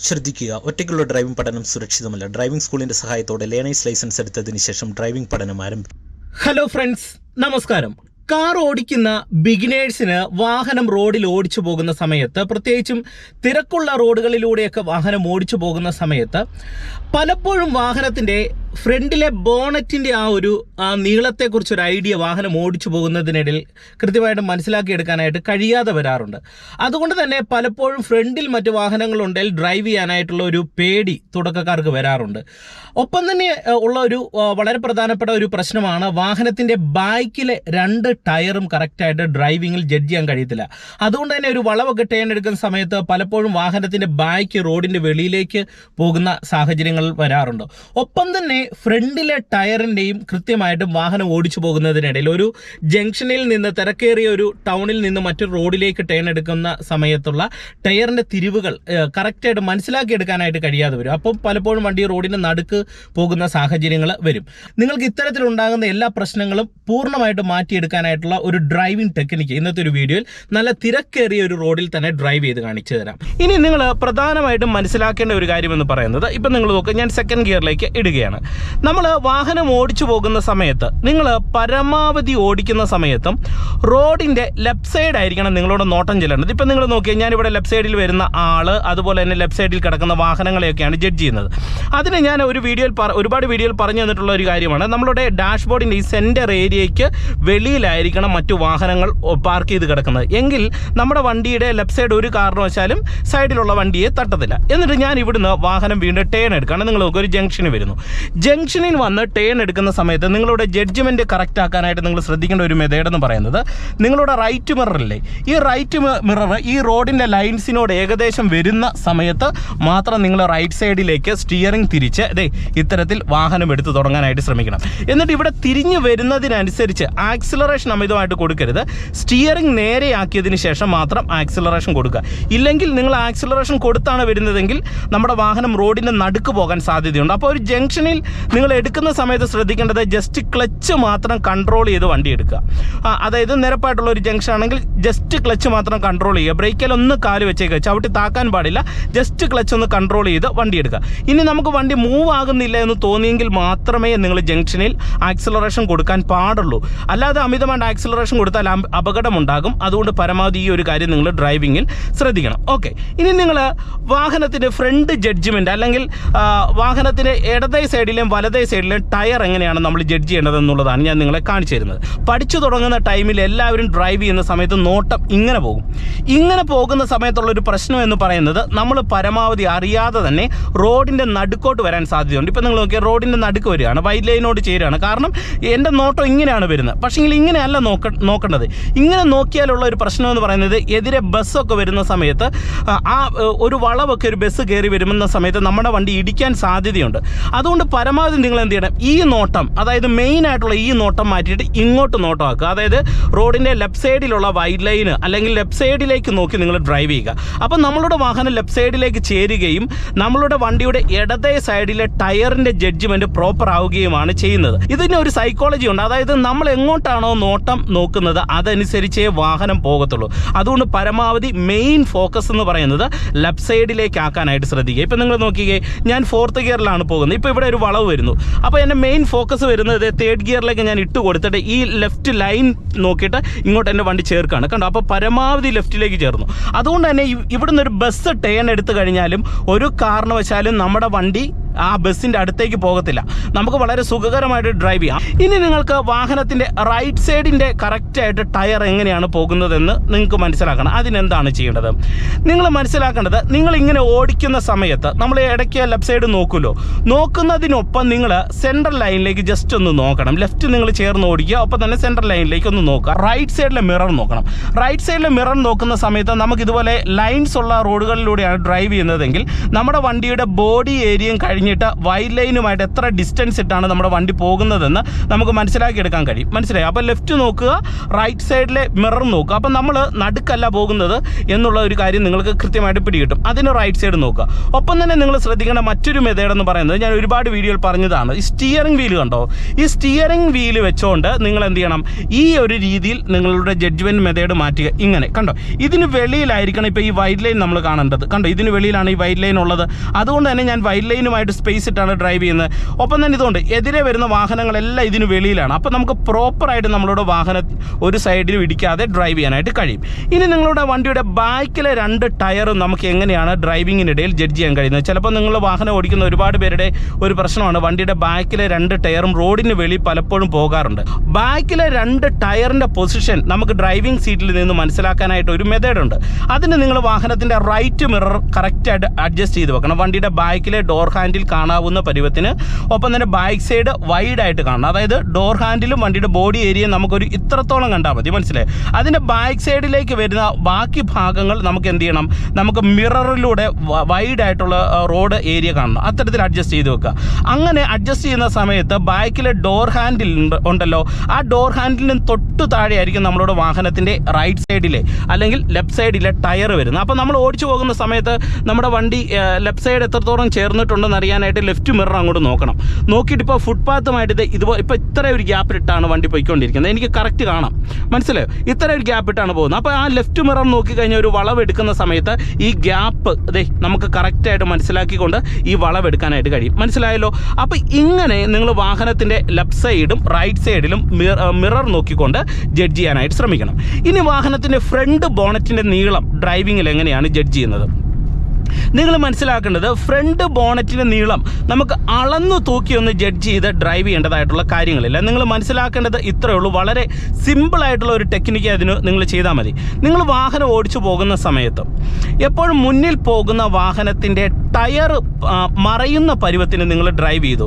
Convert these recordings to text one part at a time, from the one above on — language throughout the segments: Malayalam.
ശ്രദ്ധിക്കുക. ഒറ്റയ്ക്കുള്ള ഡ്രൈവിംഗ് പഠനം സുരക്ഷിതമല്ല. ഡ്രൈവിംഗ് സ്കൂളിന്റെ സഹായത്തോടെ ലേണേഴ്സ് ലൈസൻസ് എടുത്തതിന് ശേഷം ഡ്രൈവിംഗ് പഠനം ആരംഭിക്കും ഹലോ ഫ്രണ്ട്സ് നമസ്കാരം. കാർ ഓടിക്കുന്ന ബിഗിനേഴ്സിന് വാഹനം റോഡിൽ ഓടിച്ചു പോകുന്ന സമയത്ത് പ്രത്യേകിച്ചും തിരക്കുള്ള റോഡുകളിലൂടെയൊക്കെ വാഹനം ഓടിച്ചു പോകുന്ന സമയത്ത് പലപ്പോഴും വാഹനത്തിന്റെ ഫ്രണ്ടിലെ ബോണറ്റിന്റെ ആ ഒരു ആ നീളത്തെക്കുറിച്ച് ഒരു ഐഡിയ വാഹനം ഓടിച്ചു പോകുന്നതിനിടയിൽ കൃത്യമായിട്ട് മനസ്സിലാക്കിയെടുക്കാനായിട്ട് കഴിയാതെ വരാറുണ്ട്. അതുകൊണ്ട് തന്നെ പലപ്പോഴും ഫ്രണ്ടിൽ മറ്റ് വാഹനങ്ങളുണ്ടെങ്കിൽ ഡ്രൈവ് ചെയ്യാനായിട്ടുള്ള ഒരു പേടി തുടക്കക്കാർക്ക് വരാറുണ്ട്. ഒപ്പം തന്നെ ഉള്ള ഒരു വളരെ പ്രധാനപ്പെട്ട ഒരു പ്രശ്നമാണ് വാഹനത്തിന്റെ ബാക്കിലെ രണ്ട് ടയറും കറക്റ്റായിട്ട് ഡ്രൈവിങ്ങിൽ ജഡ്ജ് ചെയ്യാൻ കഴിയത്തില്ല. അതുകൊണ്ട് തന്നെ ഒരു വളവൊക്കെ ടേൺ എടുക്കുന്ന സമയത്ത് പലപ്പോഴും വാഹനത്തിന്റെ ബാക്ക് റോഡിന്റെ വെളിയിലേക്ക് പോകുന്ന സാഹചര്യങ്ങൾ വരാറുണ്ട്. ഒപ്പം തന്നെ ഫ്രണ്ടിലെ ടയറിന്റെയും കൃത്യമായിട്ടും വാഹനം ഓടിച്ചു പോകുന്നതിനിടയിൽ ഒരു ജംഗ്ഷനിൽ നിന്ന് തിരക്കേറിയ ഒരു ടൗണിൽ നിന്ന് മറ്റൊരു റോഡിലേക്ക് ടേൺ എടുക്കുന്ന സമയത്തുള്ള ടയറിന്റെ തിരിവുകൾ കറക്റ്റായിട്ട് മനസ്സിലാക്കിയെടുക്കാനായിട്ട് കഴിയാതെ വരും. അപ്പം പലപ്പോഴും വണ്ടി റോഡിന്റെ നടുക്ക് പോകുന്ന സാഹചര്യങ്ങൾ വരും. നിങ്ങൾക്ക് ഇത്തരത്തിലുണ്ടാകുന്ന എല്ലാ പ്രശ്നങ്ങളും പൂർണമായിട്ട് മാറ്റിയെടുക്കാനായിട്ടുള്ള ഒരു ഡ്രൈവിംഗ് ടെക്നിക്ക് ഇന്നത്തെ ഒരു വീഡിയോയിൽ നല്ല തിരക്കേറിയ ഒരു റോഡിൽ തന്നെ ഡ്രൈവ് ചെയ്ത് കാണിച്ചു തരാം. ഇനി നിങ്ങൾ പ്രധാനമായിട്ടും മനസ്സിലാക്കേണ്ട ഒരു കാര്യമെന്ന് പറയുന്നത് ഇപ്പം നിങ്ങൾ നോക്കുക ഞാൻ സെക്കൻഡ് ഗിയറിലേക്ക് ഇടുകയാണ്. നമ്മൾ വാഹനം ഓടിച്ചു പോകുന്ന സമയത്ത് നിങ്ങൾ പരമാവധി ഓടിക്കുന്ന സമയത്തും റോഡിന്റെ ലെഫ്റ്റ് സൈഡ് ആയിരിക്കണം നിങ്ങളോട് നോട്ടം ചെല്ലേണ്ടത്. ഇപ്പം നിങ്ങൾ നോക്കിയാൽ ഞാനിവിടെ ലെഫ്റ്റ് സൈഡിൽ വരുന്ന ആൾ അതുപോലെ തന്നെ ലെഫ്റ്റ് സൈഡിൽ കിടക്കുന്ന വാഹനങ്ങളെയൊക്കെയാണ് ജഡ്ജ് ചെയ്യുന്നത്. അതിന് ഞാൻ ഒരു വീഡിയോയിൽ ഒരുപാട് വീഡിയോയിൽ പറഞ്ഞു തന്നിട്ടുള്ള ഒരു കാര്യമാണ്. നമ്മളുടെ ഡാഷ്ബോർഡിന്റെ ഈ സെന്റർ ഏരിയയ്ക്ക് വെളിയിലായിരിക്കണം മറ്റു വാഹനങ്ങൾ പാർക്ക് ചെയ്ത് കിടക്കുന്നത്. എങ്കിൽ നമ്മുടെ വണ്ടിയുടെ ലെഫ്റ്റ് സൈഡ് ഒരു കാരണവശാലും സൈഡിലുള്ള വണ്ടിയെ തട്ടത്തില്ല. എന്നിട്ട് ഞാൻ ഇവിടുന്ന് വാഹനം വീണ്ടും ടേൺ എടുക്കുകയാണ്. നിങ്ങൾ ഒരു ജംഗ്ഷന് വരുന്നു. ജംഗ്ഷനിൽ വന്ന് ടേൺ എടുക്കുന്ന സമയത്ത് നിങ്ങളുടെ ജഡ്ജ്മെന്റ് കറക്റ്റ് ആക്കാനായിട്ട് നിങ്ങൾ ശ്രദ്ധിക്കേണ്ട ഒരു മെത്തേഡ് എന്ന് പറയുന്നത് നിങ്ങളുടെ റൈറ്റ് മിററില്ലേ ഈ റൈറ്റ് മിറർ ഈ റോഡിന്റെ ലൈൻസിനോട് ഏകദേശം വരുന്ന സമയത്ത് മാത്രം നിങ്ങൾ റൈറ്റ് സൈഡിലേക്ക് സ്റ്റിയറിംഗ് തിരിച്ച് അതെ ഇത്തരത്തിൽ വാഹനം എടുത്ത് തുടങ്ങാനായിട്ട് ശ്രമിക്കണം. എന്നിട്ട് ഇവിടെ തിരിഞ്ഞു വരുന്നതിനനുസരിച്ച് ആക്സിലറേഷൻ അമിതമായിട്ട് കൊടുക്കരുത്. സ്റ്റിയറിംഗ് നേരെയാക്കിയതിന് ശേഷം മാത്രം ആക്സിലറേഷൻ കൊടുക്കുക. ഇല്ലെങ്കിൽ നിങ്ങൾ ആക്സിലറേഷൻ കൊടുത്താണ് വരുന്നതെങ്കിൽ നമ്മുടെ വാഹനം റോഡിന്റെ നടുക്ക് പോകാൻ സാധ്യതയുണ്ട്. അപ്പോൾ ഒരു ജംഗ്ഷനിൽ നിങ്ങൾ എടുക്കുന്ന സമയത്ത് ശ്രദ്ധിക്കേണ്ടത് ജസ്റ്റ് ക്ലച്ച് മാത്രം കൺട്രോൾ ചെയ്ത് വണ്ടി എടുക്കുക. അതായത് നിരപ്പായിട്ടുള്ള ഒരു ജംഗ്ഷൻ ആണെങ്കിൽ ജസ്റ്റ് ക്ലച്ച് മാത്രം കൺട്രോൾ ചെയ്യുക. ബ്രേക്കിൽ ഒന്ന് കാൽ വെച്ചേക്കുക ചവിട്ടി താക്കാൻ പാടില്ല. ജസ്റ്റ് ക്ലച്ച് ഒന്ന് കൺട്രോൾ ചെയ്ത് വണ്ടി എടുക്കുക. ഇനി നമുക്ക് വണ്ടി മൂവ് ആകുന്നില്ല എന്ന് തോന്നിയെങ്കിൽ മാത്രമേ നിങ്ങൾ ജംഗ്ഷനിൽ ആക്സിലറേഷൻ കൊടുക്കാൻ പാടുള്ളൂ. അല്ലാതെ അമിതമായിട്ട് ആക്സിലറേഷൻ കൊടുത്താൽ അപകടമുണ്ടാകും. അതുകൊണ്ട് പരമാവധി ഈ ഒരു കാര്യം നിങ്ങൾ ഡ്രൈവിങ്ങിൽ ശ്രദ്ധിക്കണം. ഓക്കെ ഇനി നിങ്ങൾ വാഹനത്തിന്റെ ഫ്രണ്ട് ജഡ്ജ്മെന്റ് അല്ലെങ്കിൽ വാഹനത്തിന്റെ ഇടതേ സൈഡിലെയും വലതേ സൈഡിലെയും ടയർ എങ്ങനെയാണ് നമ്മൾ ജഡ്ജ് ചെയ്യേണ്ടത് എന്നുള്ളതാണ് ഞാൻ നിങ്ങളെ കാണിച്ചു തരുന്നത്. പഠിച്ചു തുടങ്ങുന്ന ടൈമിൽ എല്ലാവരും ഡ്രൈവ് ചെയ്യുന്ന സമയത്ത് നോട്ടം ഇങ്ങനെ പോകും. ഇങ്ങനെ പോകുന്ന സമയത്തുള്ള ഒരു പ്രശ്നം എന്ന് പറയുന്നത് നമ്മൾ പരമാവധി അറിയാതെ തന്നെ റോഡിന്റെ നടുക്കോട്ട് വരാൻ സാധ്യതയുണ്ട്. ഇപ്പം നിങ്ങൾ നോക്കിയാൽ റോഡിന്റെ നടുക്ക് വരികയാണ് വൈറ്റ് ലൈനോട് ചേരുകയാണ്. കാരണം എന്റെ നോട്ടം ഇങ്ങനെയാണ് വരുന്നത്. പക്ഷേ ഇങ്ങനെയല്ല നോക്ക നോക്കേണ്ടത്. ഇങ്ങനെ നോക്കിയാലുള്ള ഒരു പ്രശ്നം എന്ന് പറയുന്നത് എതിരെ ബസ്സൊക്കെ വരുന്ന സമയത്ത് ആ, ഒരു വളവൊക്കെ ഒരു ബസ് കയറി വരുമെന്ന സമയത്ത് നമ്മുടെ വണ്ടി ഇടിക്കാൻ സാധ്യതയുണ്ട്. അതുകൊണ്ട് പരമാവധി നിങ്ങൾ എന്ത് ചെയ്യണം? ഈ നോട്ടം അതായത് മെയിൻ ആയിട്ടുള്ള ഈ നോട്ടം മാറ്റിയിട്ട് ഇങ്ങോട്ട് നോട്ടം ആക്കുക അതായത് റോഡിന്റെ ലെഫ്റ്റ് സൈഡിലുള്ള വൈഡ് ലൈന് അല്ലെങ്കിൽ ലെഫ്റ്റ് സൈഡിലേക്ക് നോക്കി നിങ്ങൾ ഡ്രൈവ് ചെയ്യുക. അപ്പം നമ്മളുടെ വാഹനം ലെഫ്റ്റ് സൈഡിലേക്ക് ചേരുകയും നമ്മളുടെ വണ്ടിയുടെ ഇടതേ സൈഡിലെ ടയറിന്റെ ജഡ്ജ്മെന്റ് പ്രോപ്പർ ആവുകയുമാണ് ചെയ്യുന്നത്. ഇതിന് ഒരു സൈക്കോളജി ഉണ്ട്. അതായത് നമ്മൾ എങ്ങോട്ടാണോ നോട്ടം നോക്കുന്നത് അതനുസരിച്ചേ വാഹനം പോകത്തുള്ളൂ. അതുകൊണ്ട് പരമാവധി മെയിൻ ഫോക്കസ് എന്ന് പറയുന്നത് ലെഫ്റ്റ് സൈഡിലേക്ക് ആക്കാനായിട്ട് ശ്രദ്ധിക്കുക. ഇപ്പം നിങ്ങൾ നോക്കിയേ ഞാൻ ഫോർത്ത് ഗിയറിലാണ് പോകുന്നത്. ഇപ്പോൾ ഇവിടെ ഒരു വളവ് വരുന്നു. അപ്പോൾ എന്റെ മെയിൻ ഫോക്കസ് വരുന്നത് തേർഡ് ഗിയറിലേക്ക് ഞാൻ ഇട്ട് കൊടുത്തിട്ട് ഈ ലെഫ്റ്റ് ലൈൻ നോക്കിയിട്ട് ഇങ്ങോട്ട് എന്റെ വണ്ടി ചേർക്കാണ്. കണ്ടോ? അപ്പോൾ പരമാവധി ലെഫ്റ്റിലേക്ക് ചേർന്നു. അതുകൊണ്ട് തന്നെ ഇവ്- ഇവിടുന്ന് ഒരു ബസ് ടേൺ എടുത്തു കഴിഞ്ഞാലും ഒരു കാരണവശാലും നമ്മുടെ വണ്ടി ആ ബസ്സിന്റെ അടുത്തേക്ക് പോകത്തില്ല. നമുക്ക് വളരെ സുഖകരമായിട്ട് ഡ്രൈവ് ചെയ്യാം. ഇനി നിങ്ങൾക്ക് വാഹനത്തിന്റെ റൈറ്റ് സൈഡിന്റെ കറക്റ്റായിട്ട് ടയർ എങ്ങനെയാണ് പോകുന്നതെന്ന് നിങ്ങൾക്ക് മനസ്സിലാക്കണം. അതിനെന്താണ് ചെയ്യേണ്ടത്? നിങ്ങൾ മനസ്സിലാക്കേണ്ടത് നിങ്ങൾ ഇങ്ങനെ ഓടിക്കുന്ന സമയത്ത് നമ്മൾ ഇടയ്ക്ക് ലെഫ്റ്റ് സൈഡ് നോക്കുമല്ലോ നോക്കുന്നതിനൊപ്പം നിങ്ങൾ സെൻട്രൽ ലൈനിലേക്ക് ജസ്റ്റ് ഒന്ന് നോക്കണം. ലെഫ്റ്റ് നിങ്ങൾ ചേർന്ന് ഓടിക്കുക ഒപ്പം തന്നെ സെൻട്രൽ ലൈനിലേക്ക് ഒന്ന് നോക്കുക. റൈറ്റ് സൈഡിലെ മിറർ നോക്കണം. റൈറ്റ് സൈഡിലെ മിറർ നോക്കുന്ന സമയത്ത് നമുക്ക് ഇതുപോലെ ലൈൻസ് ഉള്ള റോഡുകളിലൂടെയാണ് ഡ്രൈവ് ചെയ്യുന്നതെങ്കിൽ നമ്മുടെ വണ്ടിയുടെ ബോഡി ഏരിയയും കഴിഞ്ഞ് കഴിഞ്ഞിട്ട് വൈറ്റ് ലൈനുമായിട്ട് എത്ര ഡിസ്റ്റൻസ് ഇട്ടാണ് നമ്മുടെ വണ്ടി പോകുന്നതെന്ന് നമുക്ക് മനസ്സിലാക്കിയെടുക്കാൻ കഴിയും. മനസ്സിലായി? അപ്പോൾ ലെഫ്റ്റ് നോക്കുക റൈറ്റ് സൈഡിലെ മിറർ നോക്കുക. അപ്പം നമ്മൾ നടുക്കല്ല പോകുന്നത് എന്നുള്ള ഒരു കാര്യം നിങ്ങൾക്ക് കൃത്യമായിട്ട് പിടികിട്ടും. അതിന് റൈറ്റ് സൈഡ് നോക്കുക. ഒപ്പം തന്നെ നിങ്ങൾ ശ്രദ്ധിക്കേണ്ട മറ്റൊരു മെത്തേഡ് എന്ന് പറയുന്നത് ഞാൻ ഒരുപാട് വീഡിയോയിൽ പറഞ്ഞതാണ്. ഈ സ്റ്റിയറിംഗ് വീൽ കണ്ടോ? ഈ സ്റ്റിയറിംഗ് വീൽ വെച്ചുകൊണ്ട് നിങ്ങൾ എന്ത് ചെയ്യണം? ഈ ഒരു രീതിയിൽ നിങ്ങളുടെ ജഡ്ജ്മെന്റ് മെത്തേഡ് മാറ്റുക. ഇങ്ങനെ. കണ്ടോ? ഇതിന് വെളിയിലായിരിക്കണം ഇപ്പോൾ ഈ വൈറ്റ് ലൈൻ നമ്മൾ കാണേണ്ടത്. കണ്ടോ? ഇതിന് വെളിയിലാണ് ഈ വൈറ്റ് ലൈൻ ഉള്ളത്. അതുകൊണ്ട് തന്നെ ഞാൻ വൈറ്റ് ലൈനുമായിട്ട് സ്പേസ് ഇട്ടാണ് ഡ്രൈവ് ചെയ്യുന്നത്. ഒപ്പം തന്നെ ഇതുകൊണ്ട് എതിരെ വരുന്ന വാഹനങ്ങളെല്ലാം ഇതിന് വെളിയിലാണ്. അപ്പോൾ നമുക്ക് പ്രോപ്പറായിട്ട് നമ്മളുടെ വാഹനം ഒരു സൈഡിലും ഇടിക്കാതെ ഡ്രൈവ് ചെയ്യാനായിട്ട് കഴിയും. ഇനി നിങ്ങളുടെ വണ്ടിയുടെ ബാക്കിലെ രണ്ട് ടയറും നമുക്ക് എങ്ങനെയാണ് ഡ്രൈവിങ്ങിനിടയിൽ ജഡ്ജ് ചെയ്യാൻ കഴിയുന്നത്? ചിലപ്പോൾ നിങ്ങൾ വാഹനം ഓടിക്കുന്ന ഒരുപാട് പേരുടെ ഒരു പ്രശ്നമാണ്. വണ്ടിയുടെ ബാക്കിലെ രണ്ട് ടയറും റോഡിന് വെളി പലപ്പോഴും പോകാറുണ്ട്. ബാക്കിലെ രണ്ട് ടയറിന്റെ പൊസിഷൻ നമുക്ക് ഡ്രൈവിംഗ് സീറ്റിൽ നിന്ന് മനസ്സിലാക്കാനായിട്ട് ഒരു മെത്തേഡ് ഉണ്ട്. അതിന് നിങ്ങൾ വാഹനത്തിന്റെ റൈറ്റ് മിറർ കറക്റ്റായിട്ട് അഡ്ജസ്റ്റ് ചെയ്ത് വെക്കണം. വണ്ടിയുടെ ബാക്കിലെ ഡോർ ഹാൻഡിൽ കാണാവുന്ന പരുവത്തിന് ഒപ്പം തന്നെ ബാക്ക് സൈഡ് വൈഡ് ആയിട്ട് കാണണം. അതായത് ഡോർ ഹാൻഡിലും വണ്ടിയുടെ ബോഡി ഏരിയയും നമുക്കൊരു ഇത്രത്തോളം കണ്ടാൽ മതി. മനസ്സിലായി? അതിന്റെ ബാക്ക് സൈഡിലേക്ക് വരുന്ന ബാക്കി ഭാഗങ്ങൾ നമുക്ക് എന്ത് ചെയ്യണം? നമുക്ക് മിററിലൂടെ വൈഡ് ആയിട്ടുള്ള റോഡ് ഏരിയ കാണണം. അത്തരത്തിൽ അഡ്ജസ്റ്റ് ചെയ്ത് വെക്കുക. അങ്ങനെ അഡ്ജസ്റ്റ് ചെയ്യുന്ന സമയത്ത് ബാക്കിലെ ഡോർ ഹാൻഡിൽ ഉണ്ടല്ലോ. ആ ഡോർ ഹാൻഡിലിന് തൊട്ടു താഴെയായിരിക്കും നമ്മളുടെ വാഹനത്തിന്റെ റൈറ്റ് സൈഡിലെ അല്ലെങ്കിൽ ലെഫ്റ്റ് സൈഡിലെ ടയർ വരുന്നത്. അപ്പോൾ നമ്മൾ ഓടിച്ചു പോകുന്ന സമയത്ത് നമ്മുടെ വണ്ടി ലെഫ്റ്റ് സൈഡ് എത്രത്തോളം ചേർന്നിട്ടുണ്ടെന്ന് അറിയാനായിട്ട് ലെഫ്റ്റ് മിറർ അങ്ങോട്ട് നോക്കണം. നോക്കിയിട്ട് ഇപ്പോൾ ഫുട്പാത്തുമായിട്ട് ഇത് ഇതുപോലെ ഇപ്പോൾ ഇത്ര ഒരു ഗ്യാപ്പിലിട്ടാണ് വണ്ടി പോയിക്കൊണ്ടിരിക്കുന്നത്. എനിക്ക് കറക്റ്റ് കാണാം. മനസ്സിലായോ? ഇത്ര ഒരു ഗ്യാപ്പിട്ടാണ് പോകുന്നത്. അപ്പോൾ ആ ലെഫ്റ്റ് മിറർ നോക്കിക്കഴിഞ്ഞാൽ ഒരു വളവ് എടുക്കുന്ന സമയത്ത് ഈ ഗ്യാപ്പ് ദേ നമുക്ക് കറക്റ്റായിട്ട് മനസ്സിലാക്കിക്കൊണ്ട് ഈ വളവ് എടുക്കാനായിട്ട് കഴിയും. മനസ്സിലായല്ലോ? അപ്പോൾ ഇങ്ങനെ നിങ്ങൾ വാഹനത്തിന്റെ ലെഫ്റ്റ് സൈഡും റൈറ്റ് സൈഡിലും മിറർ നോക്കിക്കൊണ്ട് ജഡ്ജ് ചെയ്യാനായിട്ട് ശ്രമിക്കണം. ഇനി വാഹനത്തിന്റെ ഫ്രണ്ട് ബോണറ്റിന്റെ നീളം ഡ്രൈവിങ്ങിൽ എങ്ങനെയാണ് ജഡ്ജ് ചെയ്യുന്നത്? നിങ്ങൾ മനസ്സിലാക്കേണ്ടത് ഫ്രണ്ട് ബോണറ്റിന്റെ നീളം നമുക്ക് അളന്നു തൂക്കി ഒന്ന് ജഡ്ജ് ചെയ്ത് ഡ്രൈവ് ചെയ്യേണ്ടതായിട്ടുള്ള കാര്യങ്ങളില്ല. നിങ്ങൾ മനസ്സിലാക്കേണ്ടത് ഇത്രയേ ഉള്ളൂ. വളരെ സിമ്പിളായിട്ടുള്ള ഒരു ടെക്നിക്ക് അതിന് നിങ്ങൾ ചെയ്താൽ മതി. നിങ്ങൾ വാഹനം ഓടിച്ചു പോകുന്ന സമയത്ത് എപ്പോഴും മുന്നിൽ പോകുന്ന വാഹനത്തിന്റെ ടയർ മറയുന്ന പരുവത്തിന് നിങ്ങൾ ഡ്രൈവ് ചെയ്തു.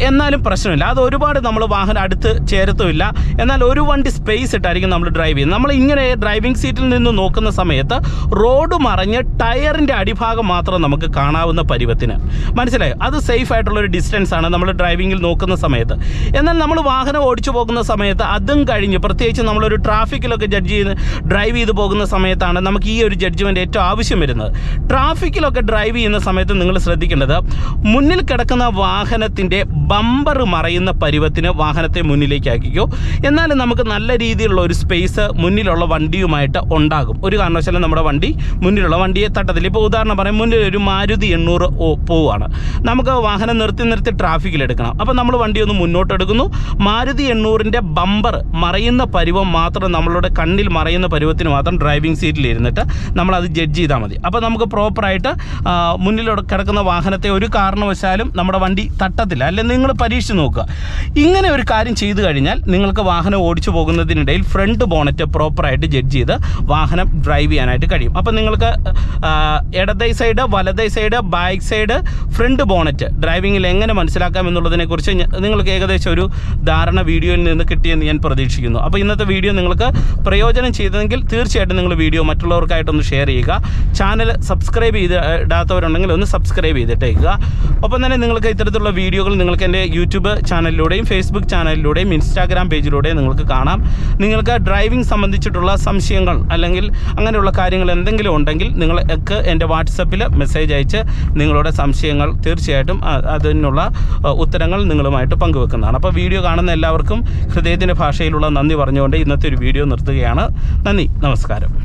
എന്നാലും പ്രശ്നമില്ല. അത് ഒരുപാട് നമ്മൾ വാഹനം അടുത്ത് ചേരത്തുമില്ല. എന്നാൽ ഒരു വണ്ടി സ്പേസ് ഇട്ടായിരിക്കും നമ്മൾ ഡ്രൈവ് ചെയ്യുന്നത്. നമ്മൾ ഇങ്ങനെ ഡ്രൈവിംഗ് സീറ്റിൽ നിന്ന് നോക്കുന്ന സമയത്ത് റോഡ് മറഞ്ഞ് ടയറിന്റെ അടിഭാഗം മാത്രം നമുക്ക് കാണാവുന്ന പരുവത്തിന്. മനസ്സിലായോ? അത് സേഫ് ആയിട്ടുള്ള ഒരു ഡിസ്റ്റൻസ് ആണ് നമ്മൾ ഡ്രൈവിംഗിൽ നോക്കുന്ന സമയത്ത്. എന്നാൽ നമ്മൾ വാഹനം ഓടിച്ചു പോകുന്ന സമയത്ത് അതും കഴിഞ്ഞ് പ്രത്യേകിച്ച് നമ്മളൊരു ട്രാഫിക്കിലൊക്കെ ജഡ്ജ് ചെയ്ത് ഡ്രൈവ് ചെയ്ത് പോകുന്ന സമയത്താണ് നമുക്ക് ഈ ഒരു ജഡ്ജ്മെന്റ് ഏറ്റവും ആവശ്യം വരുന്നത്. ട്രാഫിക്കിലൊക്കെ ഡ്രൈവ് ചെയ്യുന്ന സമയത്ത് നിങ്ങൾ ശ്രദ്ധിക്കേണ്ടത് മുന്നിൽ കിടക്കുന്ന വാഹനത്തിന്റെ ബമ്പർ മറയുന്ന പരുവത്തിന് വാഹനത്തെ മുന്നിലേക്ക് എന്നാൽ എന്നാലും നമുക്ക് നല്ല രീതിയിലുള്ള ഒരു സ്പേസ് മുന്നിലുള്ള വണ്ടിയുമായിട്ട് ഉണ്ടാകും. ഒരു കാരണവശാലും നമ്മുടെ വണ്ടി മുന്നിലുള്ള വണ്ടിയെ തട്ടത്തില്ല. ഇപ്പോൾ ഉദാഹരണം പറയാം മുന്നിൽ ഒരു മാരുതി എണ്ണൂറ് പോവുകയാണ് നമുക്ക് വാഹനം നിർത്തി നിർത്തി ട്രാഫിക്കിൽ എടുക്കണം. അപ്പോൾ നമ്മൾ വണ്ടി ഒന്ന് മുന്നോട്ട് എടുക്കുന്നു മാരുതി എണ്ണൂറിന്റെ ബമ്പർ മറയുന്ന പരുവം മാത്രം നമ്മളുടെ കണ്ണിൽ മറയുന്ന പരുവത്തിന് മാത്രം ഡ്രൈവിംഗ് സീറ്റിൽ ഇരുന്നിട്ട് നമ്മളത് ജഡ്ജ് ചെയ്താൽ മതി. അപ്പോൾ നമുക്ക് പ്രോപ്പറായിട്ട് മുന്നിലൂടെ കിടക്കുന്ന വാഹനത്തെ ഒരു കാരണവശാലും നമ്മുടെ വണ്ടി തട്ടത്തില്ല. അല്ലെങ്കിൽ നിങ്ങൾ പരീക്ഷിച്ച് നോക്കുക. ഇങ്ങനെ ഒരു കാര്യം ചെയ്തു കഴിഞ്ഞാൽ നിങ്ങൾക്ക് വാഹനം ഓടിച്ചു പോകുന്നതിനിടയിൽ ഫ്രണ്ട് ബോണറ്റ് പ്രോപ്പറായിട്ട് ജഡ്ജ് ചെയ്ത് വാഹനം ഡ്രൈവ് ചെയ്യാനായിട്ട് കഴിയും. അപ്പോൾ നിങ്ങൾക്ക് ആ, ഇടതൈ side വലതൈ side back side front bonnet. ഡ്രൈവിങ്ങിൽ എങ്ങനെ മനസ്സിലാക്കാം എന്നുള്ളതിനെക്കുറിച്ച് കുറിച്ച് നിങ്ങൾക്ക് ഏകദേശം ഒരു ധാരണ വീഡിയോയിൽ നിന്ന് കിട്ടിയെന്ന് ഞാൻ പ്രതീക്ഷിക്കുന്നു. അപ്പോൾ ഇന്നത്തെ വീഡിയോ നിങ്ങൾക്ക് പ്രയോജനം ചെയ്തതെങ്കിൽ തീർച്ചയായിട്ടും നിങ്ങൾ വീഡിയോ മറ്റുള്ളവർക്കായിട്ടൊന്ന് ഷെയർ ചെയ്യുക. ചാനൽ സബ്സ്ക്രൈബ് ചെയ്ത് ഇടാത്തവരുണ്ടെങ്കിൽ ഒന്ന് സബ്സ്ക്രൈബ് ചെയ്തിട്ടേക്കുക. ഒപ്പം തന്നെ നിങ്ങൾക്ക് ഇത്തരത്തിലുള്ള വീഡിയോകൾ നിങ്ങൾക്ക് എന്റെ യൂട്യൂബ് ചാനലിലൂടെയും ഫേസ്ബുക്ക് ചാനലിലൂടെയും ഇൻസ്റ്റാഗ്രാം പേജിലൂടെയും നിങ്ങൾക്ക് കാണാം. നിങ്ങൾക്ക് ഡ്രൈവിംഗ് സംബന്ധിച്ചിട്ടുള്ള സംശയങ്ങൾ അല്ലെങ്കിൽ അങ്ങനെയുള്ള കാര്യങ്ങൾ എന്തെങ്കിലും ഉണ്ടെങ്കിൽ നിങ്ങൾക്ക് എന്റെ വാട്സപ്പിൽ മെസ്സേജ് അയച്ച് നിങ്ങളുടെ സംശയങ്ങൾ തീർച്ചയായിട്ടും അതിനുള്ള ഉത്തരങ്ങൾ നിങ്ങളുമായിട്ട് പങ്കുവെക്കുന്നതാണ്. അപ്പോൾ വീഡിയോ കാണുന്ന എല്ലാവർക്കും ഹൃദയത്തിന്റെ ഭാഷയിലുള്ള നന്ദി പറഞ്ഞുകൊണ്ട് ഇന്നത്തെ ഒരു വീഡിയോ നിർത്തുകയാണ്. നന്ദി നമസ്കാരം.